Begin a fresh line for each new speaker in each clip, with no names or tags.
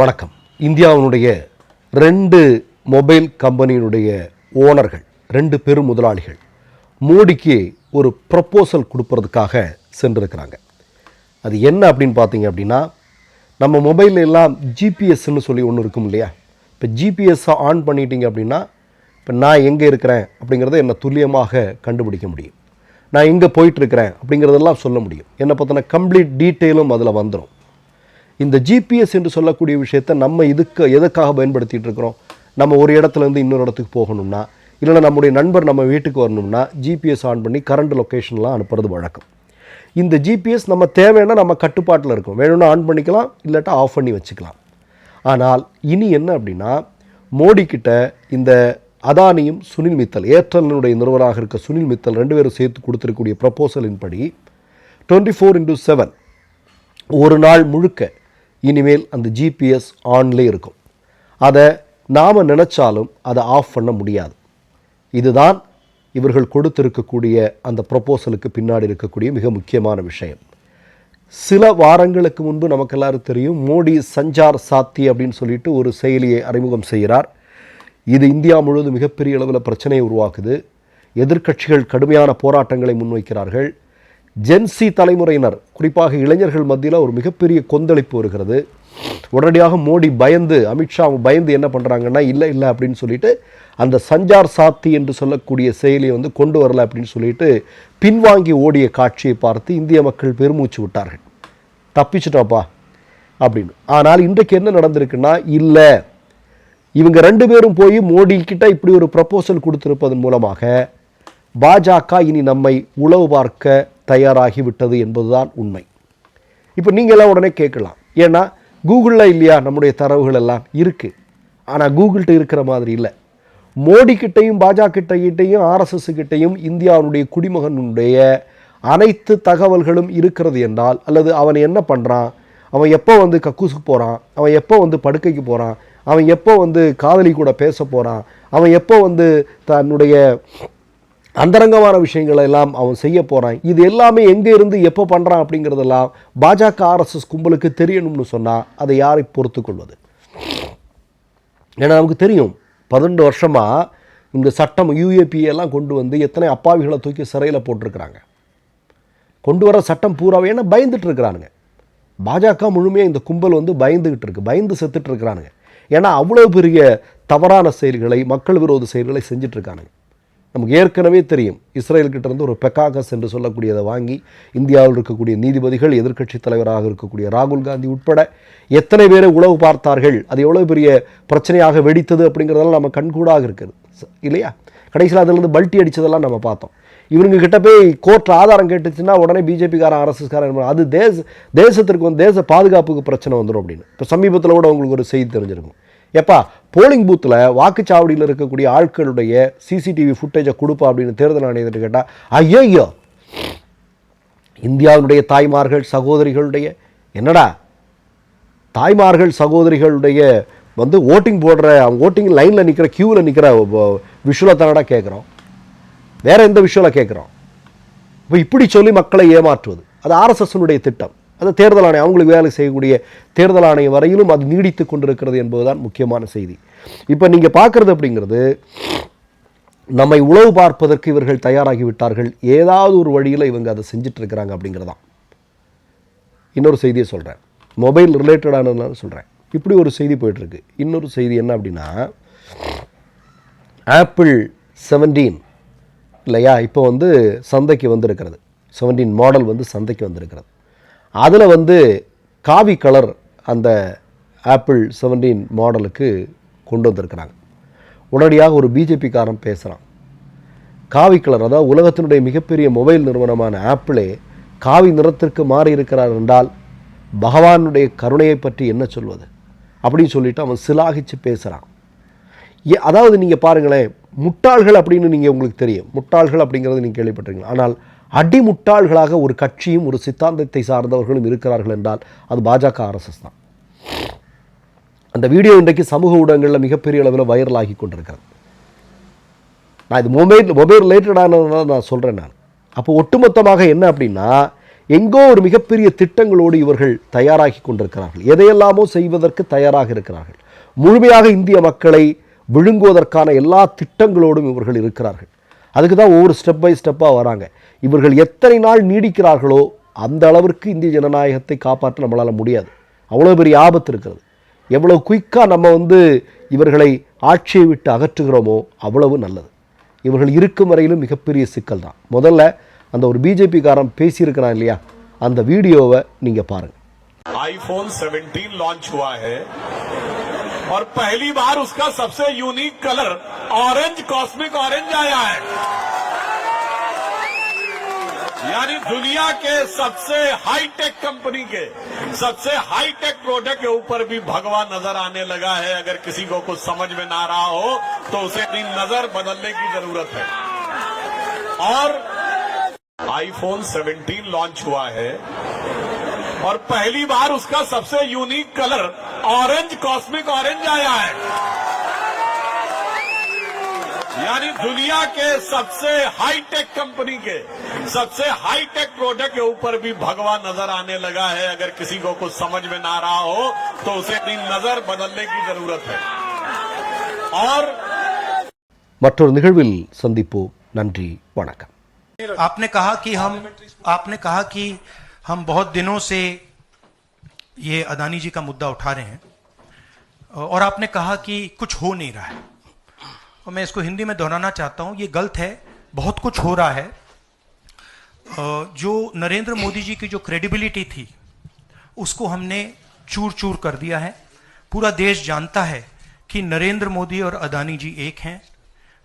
வணக்கம். இந்தியாவினுடைய ரெண்டு மொபைல் கம்பெனியினுடைய ஓனர்கள் ரெண்டு பெரும் முதலாளிகள் மோடிக்கு ஒரு ப்ரப்போசல் கொடுப்பதற்காக சென்றிருக்கிறாங்க. அது என்ன அப்படின்னு பார்த்தீங்க அப்படின்னா நம்ம மொபைல் எல்லாம் ஜிபிஎஸ்ன்னு சொல்லி ஒன்று இருக்கும் இல்லையா? இப்போ ஜிபிஎஸ்ஸை ஆன் பண்ணிட்டீங்க அப்படின்னா இப்போ நான் எங்கே இருக்கிறேன் அப்படிங்கிறத என்னை துல்லியமாக கண்டுபிடிக்க முடியும். நான் எங்கே போயிட்டுருக்கிறேன் அப்படிங்கிறதெல்லாம் சொல்ல முடியும். என்னை பற்றின கம்ப்ளீட் டீட்டெயிலும் அதில் வந்துடும் இந்த ஜிபிஎஸ் என்று சொல்லக்கூடிய விஷயத்தை நம்ம இதுக்கு எதுக்காக பயன்படுத்திகிட்டு இருக்கிறோம்? நம்ம ஒரு இடத்துலேருந்து இன்னொரு இடத்துக்கு போகணும்னா இல்லைன்னா நம்முடைய நண்பர் நம்ம வீட்டுக்கு வரணும்னா ஜிபிஎஸ் ஆன் பண்ணி கரண்ட் லொக்கேஷன்லாம் அனுப்புறது வழக்கம். இந்த ஜிபிஎஸ் நம்ம தேவைன்னா நம்ம கட்டுப்பாட்டில் இருக்கும் வேணும்னா ஆன் பண்ணிக்கலாம் இல்லாட்டா ஆஃப் பண்ணி வச்சுக்கலாம். ஆனால் இனி என்ன அப்படின்னா மோடிக்கிட்ட இந்த அதானியும் சுனில் மித்தல் ஏர்டெல்லினுடைய நிறுவனராக இருக்க சுனில் மித்தல் ரெண்டு பேரும் சேர்த்து கொடுத்துருக்கக்கூடிய ப்ரப்போசலின் படி டுவெண்ட்டி ஃபோர் இன்டூ செவன் ஒரு நாள் முழுக்க இனிமேல் அந்த ஜிபிஎஸ் ஆன்லே இருக்கும். அதை நாம் நினச்சாலும் அதை ஆஃப் பண்ண முடியாது. இதுதான் இவர்கள் கொடுத்திருக்கக்கூடிய அந்த ப்ரொப்போசலுக்கு பின்னாடி இருக்கக்கூடிய மிக முக்கியமான விஷயம். சில வாரங்களுக்கு முன்பு நமக்கு எல்லாரும் தெரியும் மோடி சஞ்சார் சாத்தி அப்படின்னு சொல்லிட்டு ஒரு செயலியை அறிமுகம் செய்கிறார். இது இந்தியா முழுவதும் மிகப்பெரிய அளவில் பிரச்சனையை உருவாக்குது. எதிர்க்கட்சிகள் கடுமையான போராட்டங்களை முன்வைக்கிறார்கள். ஜென்சி தலைமுறையினர் குறிப்பாக இளைஞர்கள் மத்தியில் ஒரு மிகப்பெரிய கொந்தளிப்பு வருகிறது. உடனடியாக மோடி பயந்து அமித்ஷா பயந்து என்ன பண்ணுறாங்கன்னா இல்லை இல்லை அப்படின்னு சொல்லிட்டு அந்த சஞ்சார் சாத்தி என்று சொல்லக்கூடிய செயலியை வந்து கொண்டு வரல அப்படின்னு சொல்லிட்டு பின்வாங்கி ஓடிய காட்சியை பார்த்து இந்திய மக்கள் பெருமூச்சு விட்டார்கள். தப்பிச்சிட்டோப்பா அப்படின்னு. ஆனால் இன்றைக்கு என்ன நடந்திருக்குன்னா இல்லை. இவங்க ரெண்டு பேரும் போய் மோடி கிட்ட இப்படி ஒரு ப்ரப்போசல் கொடுத்துருப்பதன் மூலமாக பாஜக இனி நம்மை உளவு பார்க்க தயாராகிவிட்டது என்பதுதான் உண்மை. இப்போ நீங்களாம் உடனே கேட்கலாம். ஏன்னா கூகுளில் இல்லையா நம்முடைய தரவுகள் எல்லாம் இருக்குது ஆனால் கூகுள்கிட்ட இருக்கிற மாதிரி இல்லை. மோடி கிட்டையும் பாஜக கிட்டையும் ஆர்எஸ்எஸ் கிட்டையும் இந்தியாவுடைய குடிமகனுடைய அனைத்து தகவல்களும் இருக்கிறது என்றால் அல்லது அவன் என்ன பண்ணுறான் அவன் எப்போ வந்து கக்கூசுக்கு போகிறான் அவன் எப்போ வந்து படுக்கைக்கு போகிறான் அவன் எப்போ வந்து காதலி கூட பேச போகிறான் அவன் எப்போ வந்து தன்னுடைய அந்தரங்கமான விஷயங்களை எல்லாம் அவன் செய்ய போகிறான் இது எல்லாமே எங்கே இருந்து எப்போ பண்ணுறான் அப்படிங்கிறதெல்லாம் பாஜக ஆர்எஸ்எஸ் கும்பலுக்கு தெரியணும்னு சொன்னால் அதை யாரை பொறுத்து கொள்வது? ஏன்னா நமக்கு தெரியும் பதினெண்டு வருஷமாக இந்த சட்டம் UAPA கொண்டு வந்து எத்தனை அப்பாவிகளை தூக்கி சிறையில் போட்டிருக்கிறாங்க. கொண்டு வர சட்டம் பூராவே ஏன்னா பயந்துட்டு இருக்கிறானுங்க. பாஜக முழுமையாக இந்த கும்பல் வந்து பயந்துக்கிட்டு இருக்கு பயந்து செத்துட்டு இருக்கிறானுங்க. ஏன்னா அவ்வளோ பெரிய தவறான செயல்களை மக்கள் விரோத செயல்களை செஞ்சிட்ருக்கானுங்க நமக்கு ஏற்கனவே தெரியும். இஸ்ரேல்கிட்ட இருந்து ஒரு பெக்காகஸ் என்று சொல்லக்கூடியதை வாங்கி இந்தியாவில் இருக்கக்கூடிய நீதிபதிகள் எதிர்க்கட்சி தலைவராக இருக்கக்கூடிய ராகுல் காந்தி உட்பட எத்தனை பேரை உளவு பார்த்தார்கள் அது எவ்வளோ பெரிய பிரச்சனையாக வெடித்தது அப்படிங்கிறதெல்லாம் நம்ம கண்கூடாக இருக்குது இல்லையா? கடைசியில் அதுலேருந்து பல்ட்டி அடித்ததெல்லாம் நம்ம பார்த்தோம். இவங்க கிட்ட போய் கோர்ட் ஆதாரம் கேட்டுச்சுன்னா உடனே பிஜேபிக்காரன் ஆர்எஸ்எஸ்காரன் அது தேச தேசத்திற்கு வந்து தேச பாதுகாப்புக்கு பிரச்சனை வந்துடும் அப்படின்னு. இப்போ சமீபத்தில் கூட உங்களுக்கு ஒரு செய்தி தெரிஞ்சிருக்கும். எப்பா போலிங் பூத்தில் வாக்குச்சாவடியில் இருக்கக்கூடிய ஆட்களுடைய சிசிடிவி ஃபுட்டேஜை கொடுப்பா அப்படின்னு தேர்தல் ஆணையத்தை கேட்டால் ஐயோ இந்தியாவுடைய தாய்மார்கள் சகோதரிகளுடைய என்னடா தாய்மார்கள் சகோதரிகளுடைய வந்து ஓட்டிங் போடுற அவங்க ஓட்டிங் லைனில் நிற்கிற க்யூவில் நிற்கிற விஷுவலை தானடா கேட்குறோம் வேற எந்த விஷுவலை கேட்குறோம் இப்போ இப்படி சொல்லி மக்களை ஏமாற்றுவது. அது ஆர்எஸ்எஸ்னுடைய திட்டம். அது தேர்தல் ஆணையம் அவங்களுக்கு வேலை செய்யக்கூடிய தேர்தல் ஆணையம் வரையிலும் அது நீடித்து கொண்டிருக்கிறது என்பதுதான் முக்கியமான செய்தி. இப்போ நீங்கள் பார்க்குறது அப்படிங்கிறது நம்மை உளவு பார்ப்பதற்கு இவர்கள் தயாராகிவிட்டார்கள் ஏதாவது ஒரு வழியில் இவங்க அதை செஞ்சிட்ருக்கிறாங்க அப்படிங்கிறதான். இன்னொரு செய்தியை சொல்கிறேன் மொபைல் ரிலேட்டடானதுனால சொல்கிறேன் இப்படி ஒரு செய்தி போயிட்டுருக்கு. இன்னொரு செய்தி என்ன அப்படின்னா ஆப்பிள் செவன்டீன் இல்லையா? இப்போ வந்து சந்தைக்கு வந்திருக்கிறது. செவன்டீன் மாடல் வந்து சந்தைக்கு வந்திருக்கிறது. அதில் வந்து காவி கலர் அந்த ஆப்பிள் செவன்டீன் மாடலுக்கு கொண்டு வந்திருக்கிறாங்க. உடனடியாக ஒரு பிஜேபிக்காரன் பேசுகிறான் காவி கலர் அதாவது உலகத்தினுடைய மிகப்பெரிய மொபைல் நிறுவனமான ஆப்பிளே காவி நிறத்திற்கு மாறி இருக்கிறார் என்றால் பகவானுடைய கருணையை பற்றி என்ன சொல்வது? அப்படின்னு சொல்லிவிட்டு அவன் சிலாகிச்சு பேசுகிறான் ஏ அதாவது நீங்கள் பாருங்களேன் முட்டாள்கள் அப்படின்னு நீங்கள் உங்களுக்கு தெரியும். முட்டாள்கள் அப்படிங்கிறது நீங்கள் கேள்விப்பட்டிருக்கீங்க. ஆனால் அடிமுட்டாள்களாக ஒரு கட்சியும் ஒரு சித்தாந்தத்தை சார்ந்தவர்களும் இருக்கிறார்கள் என்றால் அது பாஜக ஆர்எஸ்எஸ் தான். அந்த வீடியோ இன்றைக்கு சமூக ஊடகங்களில் மிகப்பெரிய அளவில் வைரலாகி கொண்டிருக்கிறது. நான் இது மொபைல் மொபைல் ரிலேட்டடானதுனால நான் சொல்கிறேன் நான். அப்போ ஒட்டுமொத்தமாக என்ன அப்படின்னா எங்கோ ஒரு மிகப்பெரிய திட்டங்களோடு இவர்கள் தயாராகி கொண்டிருக்கிறார்கள். எதையெல்லாமோ செய்வதற்கு தயாராக இருக்கிறார்கள். முழுமையாக இந்திய மக்களை விழுங்குவதற்கான எல்லா திட்டங்களோடும் இவர்கள் இருக்கிறார்கள். அதுக்கு தான் ஒவ்வொரு ஸ்டெப் பை ஸ்டெப்பாக வராங்க இவர்கள் எத்தனை நாள் நீடிக்கிறார்களோ அந்த அளவிற்கு இந்திய ஜனநாயகத்தை காப்பாற்ற நம்மளால் முடியாது அவ்வளோ பெரிய ஆபத்து இருக்கிறது எவ்வளவு குயிக்காக நம்ம வந்து இவர்களை ஆட்சியை விட்டு அகற்றுகிறோமோ அவ்வளவு நல்லது இவர்கள் இருக்கும் வரையிலும் மிகப்பெரிய சிக்கல் தான் முதல்ல அந்த ஒரு பிஜேபிக்காரன் பேசியிருக்கிறான் இல்லையா அந்த வீடியோவை நீங்கள் பாருங்கள்
आईफोन 17 लॉन्च हुआ है और पहली बार उसका सबसे unique colour orange cosmic orange आया है। यानी दुनिया के सबसे हाईटेक कंपनी के, सबसे हाईटेक प्रोडक्ट के ऊपर भी भगवा नज़र आने लगा है। अगर किसी को कुछ समझ में ना रहा हो तो उसे अपनी नज़र बदलने की ज़रूरत है। और आईफोन 17 लॉन्च हुआ है, और पहली बार उसका सबसे unique colour orange cosmic orange आया है। यानी दुनिया के सबसे हाईटेक कंपनी के सबसे हाईटेक प्रोडक्ट के ऊपर भी भगवा नजर आने लगा है अगर किसी को कुछ समझ में ना रहा हो तो उसे अपनी नजर बदलने की जरूरत है और
மற்றொரு நிகழ்வில் சந்திப்போம் நன்றி வணக்கம்
आपने कहा कि हम आपने कहा कि हम बहुत दिनों से ये अदानी जी का मुद्दा उठा रहे हैं और आपने कहा कि कुछ हो नहीं रहा है और मैं इसको हिंदी में दोहराना चाहता हूँ, ये गलत है, बहुत कुछ हो रहा है। जो नरेंद्र मोदी जी की जो क्रेडिबिलिटी थी, उसको हमने चूर चूर कर दिया है। पूरा देश जानता है कि नरेंद्र मोदी और अदानी जी एक हैं।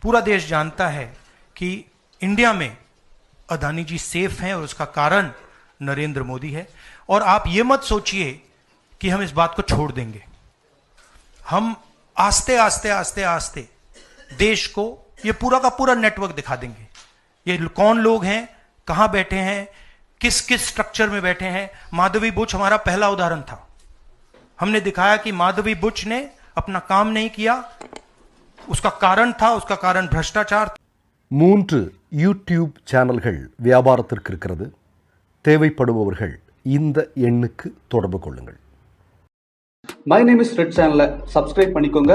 पूरा देश जानता है कि इंडिया में अदानी जी सेफ़ हैं और उसका कारण नरेंद्र मोदी है। और आप ये मत सोचिए कि हम इस बात को छोड़ देंगे। हम आस्ते आस्ते आस्ते आस्ते देश को ये पूरा का पूरा नेटवर्क दिखा देंगे ये कौन लोग हैं कहां बैठे हैं किस किस स्ट्रक्चर में बैठे हैं माधवी बुच हमारा पहला उदाहरण था हमने दिखाया कि माधवी बुच ने अपना काम नहीं किया उसका कारण था उसका कारण भ्रष्टाचार
மூன்று யூடியூப் சேனல்கள் வியாபாரத்திற்கு இருக்கிறது தேவைப்படுபவர்கள் இந்த எண்ணுக்கு தொடர்பு கொள்ளுங்கள்
மை நேம் இஸ் ரெட் சேனலை சப்ஸ்கிரைப் பண்ணிக்கோங்க